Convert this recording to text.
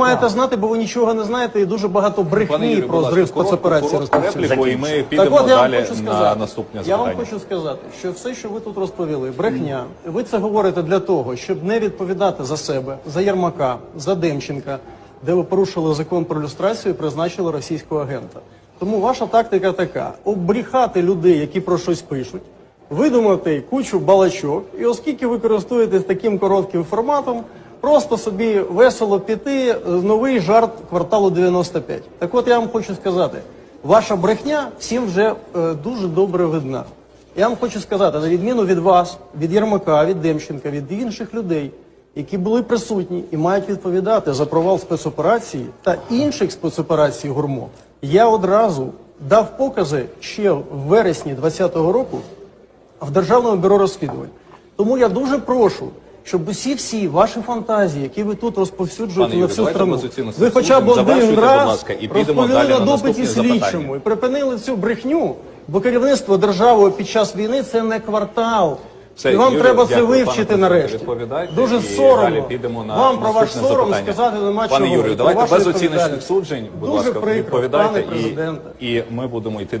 маєте знати, бо ви нічого не знаєте, і дуже багато брехні Юрію, про зрив спецоперації коротку розповсюджуєте. репліку, і ми Так підемо от я вам далі хочу на сказати, наступне я вам запитання. хочу сказати, що все, що ви тут розповіли, брехня. Ви це говорите для того, щоб не відповідати за себе, за Єрмака, за Демченка, де ви порушили закон про люстрацію і призначили російського агента. Тому ваша тактика така: обріхати людей, які про щось пишуть, видумати кучу балачок, і оскільки ви користуєтесь таким коротким форматом, просто собі весело піти новий жарт кварталу 95. Так от я вам хочу сказати, ваша брехня всім вже е, дуже добре видна. Я вам хочу сказати, на відміну від вас, від Єрмака, від Демченка, від інших людей, які були присутні і мають відповідати за провал спецоперації та інших спецоперацій ГУРМО, я одразу дав покази ще в вересні 2020 року в Державному бюро розслідувань. Тому я дуже прошу, щоб усі всі ваші фантазії, які ви тут розповсюджуєте Пане на всю давайте страну, ви хоча б слухань. один Завершуйте, будь раз ласка, і підемо розповіли далі на на допиті наступні слідчому запитання. і припинили цю брехню, бо керівництво державою під час війни це не квартал. Все, і вам Юрію, треба це дякую, пане вивчити нарешті. відповідайте, Дуже і соромно. підемо на вам про ваш наступне сором запитання. сказати нема Пане. Юрію, Про давайте вашу без оціночних відповідальність. суджень, будь Дуже ласка, прикро, відповідайте пане і, і ми будемо йти